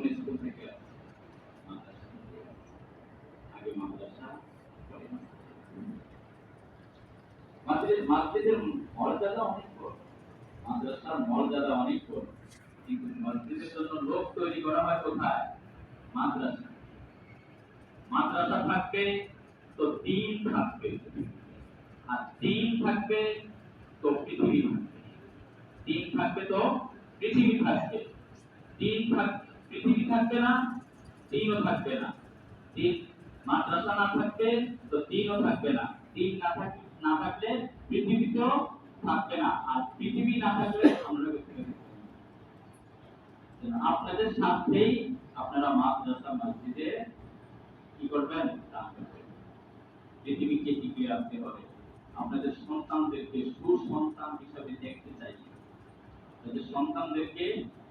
কোন স্কুল থেকে আগে মাদ্রাসা মর্যাদা অনেক বড়। মাদ্রাসার মর্যাদা অনেক বড়। কিন্তু মসজিদের জন্য লোক তৈরি করা হয় কোথায়? মাদ্রাসা। মাদ্রাসা থাকবে তো দিন থাকবে। আর দিন থাকবে তো পৃথিবী থাকবে। দিন থাকবে তো পৃথিবী থাকবে। দিন থাক পৃথিবী থাকবে না দিনও থাকবে না। দিন মাদ্রাসা না থাকবে, তো দিনও থাকবে না। দিন না থাক, না থাকলে পৃথিবীতেও থাকবে না। আর পৃথিবী না থাকলে আমরা আপনাদের সাথেই আপনারা মাদ্রাসা, মসজিদে কি করবেন? পৃথিবীকে টিকিয়ে রাখতে হবে। আপনাদের সন্তানদেরকে সুসন্তান হিসাবে দেখতে চাই। সন্তানদেরকে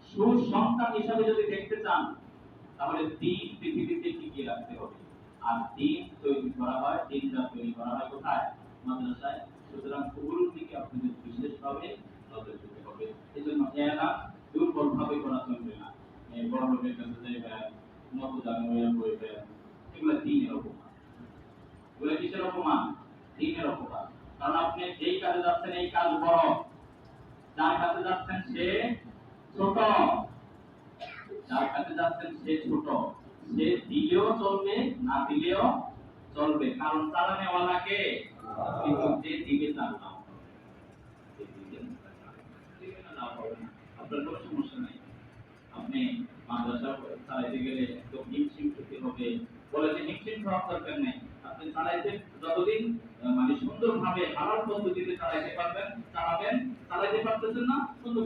সুসন্তান হিসাবে যদি দেখতে চান, তাহলে দিন পৃথিবীতে টিকিয়ে রাখতে হবে। আর দিন তৈরি করা হয় দিনটা তৈরি করা হয় কোথায়? মাদ্রাসায়। সুতরাং ওগুলোর দিকে আপনাদের বিশেষভাবে নজর হবে এই জন্য করা চলবে না। বড় লোকের কাছে এগুলো দিনের অপমান। কিসের অপমান? দিনের অপমান। কারণ আপনি যেই কাজে যাচ্ছেন, এই কাজ বড়। যার কাছে যাচ্ছেন সে ছোট। যার কাছে যাচ্ছেন সে ছোট। সে দিলেও চলবে, না দিলেও চলবে। কারণ চালানেওয়ালাকে কিন্তু যে দিবে তার নাম। আপনার কোনো সমস্যা আপনি নেই। যতদিন মানে সুন্দরভাবে, হালাল পদ্ধতিতে চালাইতে পারবেন, চালাবেন, চালাইতে পারতেছেন না, সুন্দর